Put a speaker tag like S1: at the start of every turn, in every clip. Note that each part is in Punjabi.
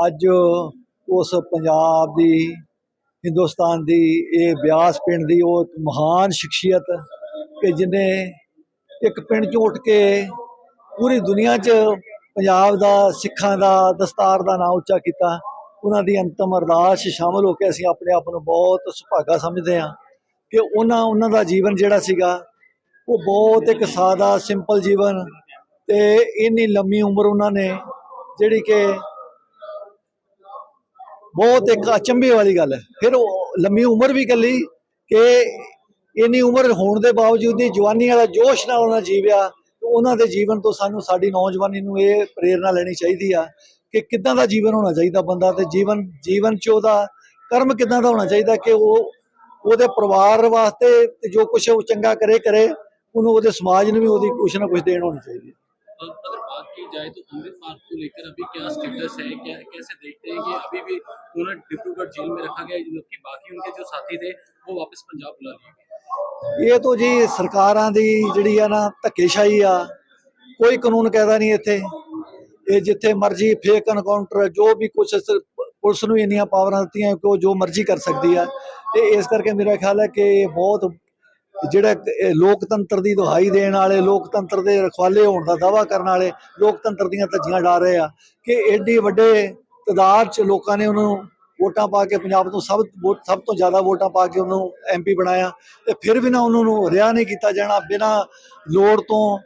S1: ਅੱਜ ਉਸ ਪੰਜਾਬ ਦੀ, ਹਿੰਦੁਸਤਾਨ ਦੀ, ਇਹ ਬਿਆਸ ਪਿੰਡ ਦੀ ਉਹ ਇੱਕ ਮਹਾਨ ਸ਼ਖਸੀਅਤ ਕਿ ਜਿਨੇ ਇੱਕ ਪਿੰਡ ਚੋਂ ਉੱਠ ਕੇ ਪੂਰੀ ਦੁਨੀਆ 'ਚ ਪੰਜਾਬ ਦਾ, ਸਿੱਖਾਂ ਦਾ, ਦਸਤਾਰ ਦਾ ਨਾਂ ਉੱਚਾ ਕੀਤਾ। ਉਹਨਾਂ ਦੀ ਅੰਤਮ ਅਰਦਾਸ 'ਚ ਸ਼ਾਮਲ ਹੋ ਕੇ ਅਸੀਂ ਆਪਣੇ ਆਪ ਨੂੰ ਬਹੁਤ ਸੁਭਾਗਾ ਸਮਝਦੇ ਹਾਂ ਕਿ ਉਹਨਾਂ ਉਹਨਾਂ ਦਾ ਜੀਵਨ ਜਿਹੜਾ ਸੀਗਾ, ਉਹ ਬਹੁਤ ਇੱਕ ਸਾਦਾ ਸਿੰਪਲ ਜੀਵਨ ਤੇ ਇੰਨੀ ਲੰਮੀ ਉਮਰ ਉਹਨਾਂ ਨੇ ਜਿਹੜੀ ਕਿ ਬਹੁਤ ਇੱਕ ਅਚੰਭੇ ਵਾਲੀ ਗੱਲ ਹੈ। ਫਿਰ ਉਹ ਲੰਮੀ ਉਮਰ ਵੀ ਕੱਲੀ ਕਿ ਇੰਨੀ ਉਮਰ ਹੋਣ ਦੇ ਬਾਵਜੂਦ ਵੀ ਜਵਾਨੀ ਵਾਲਾ ਜੋਸ਼ ਨਾਲ ਉਹਨਾਂ ਜੀਵਿਆ ਉਹਨਾਂ ਦੇ ਜੀਵਨ ਤੋਂ ਸਾਨੂੰ ਸਾਡੀ ਨੌਜਵਾਨੀ ਨੂੰ ਇਹ ਪ੍ਰੇਰਣਾ ਲੈਣੀ ਚਾਹੀਦੀ ਆ ਕਿ ਕਿੱਦਾਂ ਦਾ ਜੀਵਨ ਹੋਣਾ ਚਾਹੀਦਾ ਬੰਦਾ ਤੇ ਜੀਵਨ ਜੀਵਨ ਚ ਉਹਦਾ ਕਰਮ ਕਿੱਦਾਂ ਦਾ ਹੋਣਾ ਚਾਹੀਦਾ ਕਿ ਉਹ ਉਹਦੇ ਪਰਿਵਾਰ ਵਾਸਤੇ ਤੇ ਜੋ ਕੁਝ ਉਹ ਚੰਗਾ ਕਰੇ ਕਰੇ, ਉਹਨੂੰ ਉਹਦੇ ਸਮਾਜ ਨੂੰ ਵੀ ਉਹਦੀ ਕੁਛ ਨਾ ਕੁਛ ਦੇਣ ਹੋਣੀ ਚਾਹੀਦੀ ਹੈ।
S2: बात की जाए तो अमृत पार्क को लेकर अभी क्या स्टेटस है क्या कैसे देखते हैं कि अभी भी उन्हें डिब्रूगढ़ जेल में रखा गया है जबकि बाकी उनके जो साथी थे वो वापस पंजाब बुला लिए गए
S1: ਇਹ ਤਾਂ ਜੀ ਸਰਕਾਰਾਂ ਦੀ ਜਿਹੜੀ ਆ ਨਾ ਧੱਕੇਸ਼ਾਹੀ ਆ ਕੋਈ ਕਾਨੂੰਨ ਕਾਇਦਾ ਨਹੀਂ ਇੱਥੇ ਇਹ ਜਿੱਥੇ ਮਰਜ਼ੀ ਫੇਕ ਐਨਕਾਊਂਟਰ ਜੋ ਵੀ ਕੁਛ ਸ- ਪੁਲਿਸ ਨੂੰ ਇੰਨੀਆਂ ਪਾਵਰਾਂ ਦਿੱਤੀਆਂ ਕਿ ਉਹ ਜੋ ਮਰਜ਼ੀ ਕਰ ਸਕਦੀ ਆ ਤੇ ਇਸ ਕਰਕੇ ਮੇਰਾ ਖਿਆਲ ਹੈ ਕਿ ਇਹ ਬਹੁਤ ਜਿਹੜਾ ਲੋਕਤੰਤਰ ਦੀ ਦੁਹਾਈ ਦੇਣ ਵਾਲੇ, ਲੋਕਤੰਤਰ ਦੇ ਰਖਵਾਲੇ ਹੋਣ ਦਾ ਦਾਵਾ ਕਰਨ ਵਾਲੇ ਲੋਕਤੰਤਰ ਦੀਆਂ ਧੱਜੀਆਂ ਡਾ ਰਹੇ ਆ ਕਿ ਐਡੀ ਵੱਡੇ ਤਦਾਦ ਚ ਲੋਕਾਂ ਨੇ ਉਹਨੂੰ ਵੋਟਾਂ ਪਾ ਕੇ ਪੰਜਾਬ ਤੋਂ ਸਭ ਸਭ ਤੋਂ ਜ਼ਿਆਦਾ ਵੋਟਾਂ ਪਾ ਕੇ ਉਹਨੂੰ ਐਮਪੀ ਬਣਾਇਆ ਤੇ ਫਿਰ ਵੀ ਨਾ ਉਹਨਾਂ ਨੂੰ ਰਿਆ ਨਹੀਂ ਕੀਤਾ ਜਾਣਾ, ਬਿਨਾ ਲੋੜ ਤੋਂ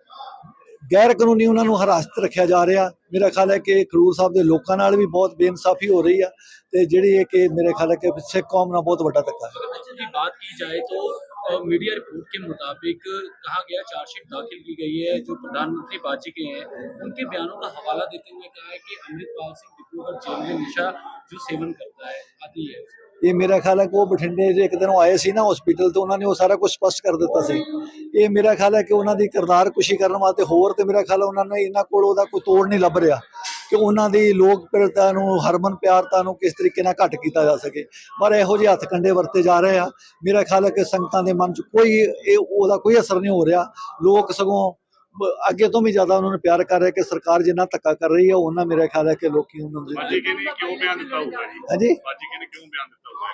S1: ਗੈਰ ਕਾਨੂੰਨੀ ਉਹਨਾਂ ਨੂੰ ਹਰਾਸਤ ਰੱਖਿਆ ਜਾ ਰਿਹਾ। ਮੇਰਾ ਖਿਆਲ ਹੈ ਕਿ ਖਰੂਰ ਸਾਹਿਬ ਦੇ ਲੋਕਾਂ ਨਾਲ ਵੀ ਬਹੁਤ ਬੇਇਨਸਾਫੀ ਹੋ ਰਹੀ ਆ ਤੇ ਜਿਹੜੀ ਇਹ ਕਿ ਮੇਰੇ ਖਿਆਲ ਹੈ ਕਿ ਸਿੱਖ ਕੌਮ ਨਾਲ ਬਹੁਤ ਵੱਡਾ ਧੱਕਾ ਹੈ।
S2: ਜੀ ਬਾਤ ਕੀ ਜਾਏ ਤਾਂ जाए तो अ, मीडिया रिपोर्ट के मुताबिक कहा गया चार्जशीट दाखिल की गई है जो प्रधानमंत्री बाजी के हैं उनके बयानों का हवाला देते हुए कहा है कि अमृतपाल सिंह डिब्रूगढ़ जेल में नशा जो सेवन करता है आदि है
S1: ਇਹ ਮੇਰਾ ਖਿਆਲ ਹੈ ਕਿ ਉਹ ਬਠਿੰਡੇ ਜੇ ਇੱਕ ਦਿਨ ਉਹ ਆਏ ਸੀ ਨਾ ਹਸਪੀਟਲ ਤੋਂ ਉਹਨਾਂ ਨੇ ਉਹ ਸਾਰਾ ਕੁਝ ਸਪਸ਼ਟ ਕਰ ਦਿੱਤਾ ਸੀ ਇਹ ਮੇਰਾ ਖਿਆਲ ਹੈ ਕਿ ਉਹਨਾਂ ਦੀ ਕਿਰਦਾਰ ਕੁਸ਼ੀ ਕਰਨ ਵਾਸਤੇ ਹੋਰ ਤੇ ਮੇਰਾ ਖਿਆਲ ਹੈ ਉਹਨਾਂ ਨੇ ਇਹਨਾਂ ਕੋਲ ਉਹਦਾ ਕੋਈ ਤੋੜ ਨਹੀਂ ਲੱਭ ਰਿਹਾ ਕਿ ਉਹਨਾਂ ਦੀ ਲੋਕਪ੍ਰਿਯਤਾ ਨੂੰ ਹਰਮਨ ਪਿਆਰਤਾ ਨੂੰ ਕਿਸ ਤਰੀਕੇ ਨਾਲ ਘੱਟ ਕੀਤਾ ਜਾ ਸਕੇ। ਪਰ ਇਹੋ ਜਿਹੇ ਹੱਥ ਕੰਡੇ ਵਰਤੇ ਜਾ ਰਹੇ ਆ। ਮੇਰਾ ਖਿਆਲ ਹੈ ਕਿ ਸੰਗਤਾਂ ਦੇ ਮਨ 'ਚ ਕੋਈ ਇਹ ਉਹਦਾ ਕੋਈ ਅਸਰ ਨਹੀਂ ਹੋ ਰਿਹਾ। ਲੋਕ ਸਗੋਂ ਅੱਗੇ ਤੋਂ ਵੀ ਜ਼ਿਆਦਾ ਉਹਨਾਂ ਨੂੰ ਪਿਆਰ ਕਰ ਰਹੇ ਕਿ ਸਰਕਾਰ ਜਿੰਨਾ ਧੱਕਾ ਕਰ ਰਹੀ ਹੈ ਉਹਨਾਂ ਮੇਰਾ ਖਿਆਲ ਹੈ ਕਿ ਲੋਕੀ ਉਹਨਾਂ ਨੂੰ
S3: ਬਾਜੀ ਕੇ ਨੇ ਕਿਉਂ ਬਿਆਨ ਦਿੱਤਾ ਹੋਊਗਾ ਜੀ?
S1: ਹਾਂਜੀ?
S3: ਬਾਜੀ ਕੇ ਨੇ ਕਿਉਂ ਬਿਆਨ ਦਿੱਤਾ ਹੋਊਗਾ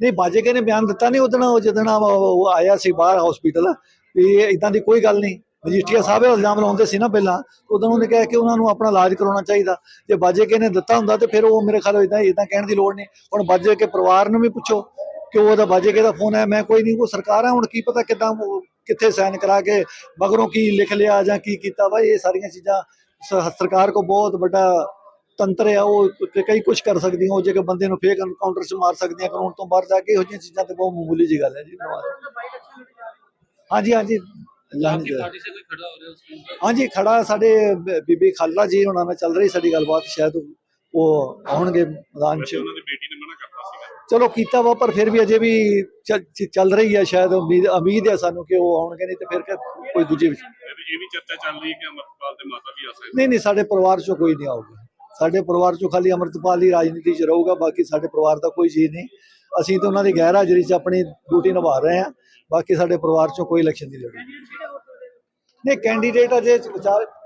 S1: ਨਹੀਂ ਬਾਜੇਕੇ ਨੇ ਬਿਆਨ ਦਿੱਤਾ ਨਹੀਂ ਉਦਣ ਉਹ ਜਦੋਂ ਉਹ ਆਇਆ ਸੀ ਬਾਹਰ ਹਸਪੀਟਲ ਵੀ ਇਦਾਂ ਦੀ ਕੋਈ ਗੱਲ ਨਹੀਂ। ਮਜੀਠੀਆ ਸਾਹਿਬ ਇਹ ਇਲਜ਼ਾਮ ਲਾਉਂਦੇ ਸੀ ਨਾ ਪਹਿਲਾਂ ਉਦੋਂ ਉਹਨੇ ਕਿਹਾ ਕਿ ਉਹਨਾਂ ਨੂੰ ਆਪਣਾ ਇਲਾਜ ਕਰਾਉਣਾ ਚਾਹੀਦਾ। ਜੇ ਬਾਜੇਕੇ ਨੇ ਦਿੱਤਾ ਹੁੰਦਾ ਤੇ ਫਿਰ ਉਹ ਮੇਰੇ ਖਿਆਲ ਇਦਾਂ ਇਦਾਂ ਕਹਿਣ ਦੀ ਲੋੜ ਨਹੀਂ। ਹੁਣ ਬਾਜੇਕੇ ਪਰਿਵਾਰ ਨੂੰ ਵੀ ਪੁੱਛੋ ਕਿ ਉਹਦਾ ਬਾਜੇਕੇ ਦਾ ਫੋਨ ਹੈ ਮੈਂ ਕੋਈ ਨਹੀਂ ਉਹ ਸਰਕਾਰ ਹੈ ਹੁਣ ਕੀ ਪਤਾ ਕਿਦਾਂ ਕਿੱਥੇ ਸਾਈਨ ਕਰਾ ਕੇ ਮਗਰੋਂ ਕੀ ਲਿਖ ਲਿਆ ਜਾਂ ਕੀ ਕੀਤਾ। ਵਾ ਇਹ ਸਾਰੀਆਂ ਚੀਜ਼ਾਂ ਸਰਕਾਰ ਕੋ ਬਹੁਤ ਵੱਡਾ ਤੰਤਰ ਆ ਉਹ ਕ- ਕਈ ਕੁਝ ਕਰ ਸਕਦੀਆਂ ਉਹ ਜੇ ਕਿ ਬੰਦੇ ਨੂੰ ਫੇਕ ਐਨਕਾਊਂਟਰ 'ਚ ਮਾਰ ਸਕਦੀਆਂ ਕਾਨੂੰਨ ਤੋਂ ਬਾਹਰ ਜਾ ਕੇ ਇਹੋ ਜਿਹੀਆਂ ਚੀਜ਼ਾਂ ਤੇ ਬਹੁਤ ਮਾਮੂਲੀ ਜੀ ਗੱਲ ਹੈ ਜੀ। ਹਾਂਜੀ ਹਾਂਜੀ। ਲਾਉਣੀ ਹਾਂਜੀ ਖੜਾ ਸਾਡੇ ਬੀਬੀ ਖਾਲਾ ਜੀ ਉਹਨਾਂ ਨਾਲ ਚੱਲ ਰਹੀ ਸਾਡੀ ਗੱਲਬਾਤ ਸ਼ਾਇਦ ਉਹ ਆਉਣਗੇ ਮੈਦਾਨ 'ਚ।
S3: ਵੈਸੇ ਉਹਨਾਂ ਦੀ ਬੇਟੀ ਨੇ ਮਨਾ ਕਰਤਾ ਸੀਗਾ।
S1: ਚਲੋ ਕੀਤਾ ਵਾ ਪਰ ਫਿਰ ਵੀ ਅਜੇ ਵੀ ਚੱਲ- ਰਹੀ ਹੈ ਸ਼ਾਇਦ ਉਮੀਦ ਉਮੀਦ ਹੈ ਸਾਨੂੰ ਕਿ ਉਹ ਆਉਣਗੇ ਨਹੀਂ ਤੇ ਫਿਰ ਕੋਈ ਦੂਜੇ ਵਿੱਚ।
S3: ਇਹ ਵੀ- ਇਹ ਵੀ ਚਰਚਾ ਚੱਲ ਰਹੀ ਹੈ ਕਿ ਅਮਰਪਾਲ ਦੇ ਮਾਤਾ ਵੀ ਆ ਸਕਦੇ
S1: ਨਹੀਂ ਨਹੀਂ ਸਾਡੇ ਪਰਿਵਾਰ ਚੋਂ ਕੋਈ ਨਹੀਂ ਆਊਗਾ। ਸਾਡੇ ਪਰਿਵਾਰ ਚੋਂ ਖਾਲੀ ਅਮਰਤਪਾਲ ਹੀ ਰਾਜਨੀਤੀ 'ਚ ਰਹੂਗਾ ਬਾਕੀ ਸਾਡੇ ਪਰਿਵਾਰ ਦਾ ਕੋਈ ਜੀ ਨਹੀਂ। ਅਸੀਂ ਤਾਂ ਉਹਨਾਂ ਦੀ ਗੈਰ ਹਾਜ਼ਰੀ 'ਚ ਆਪਣੀ ਡਿਊਟੀ ਨਿਭਾ ਰਹੇ ਹਾਂ ਬਾਕੀ ਸਾਡੇ ਪਰਿਵਾਰ ਚੋਂ ਕੋਈ ਇਲੈਕਸ਼ਨ ਨਹੀਂ ਲੜੂਗਾ। ਨਹੀਂ ਕੈਂਡੀਡੇਟ ਅਜੇ ਵਿਚਾਰ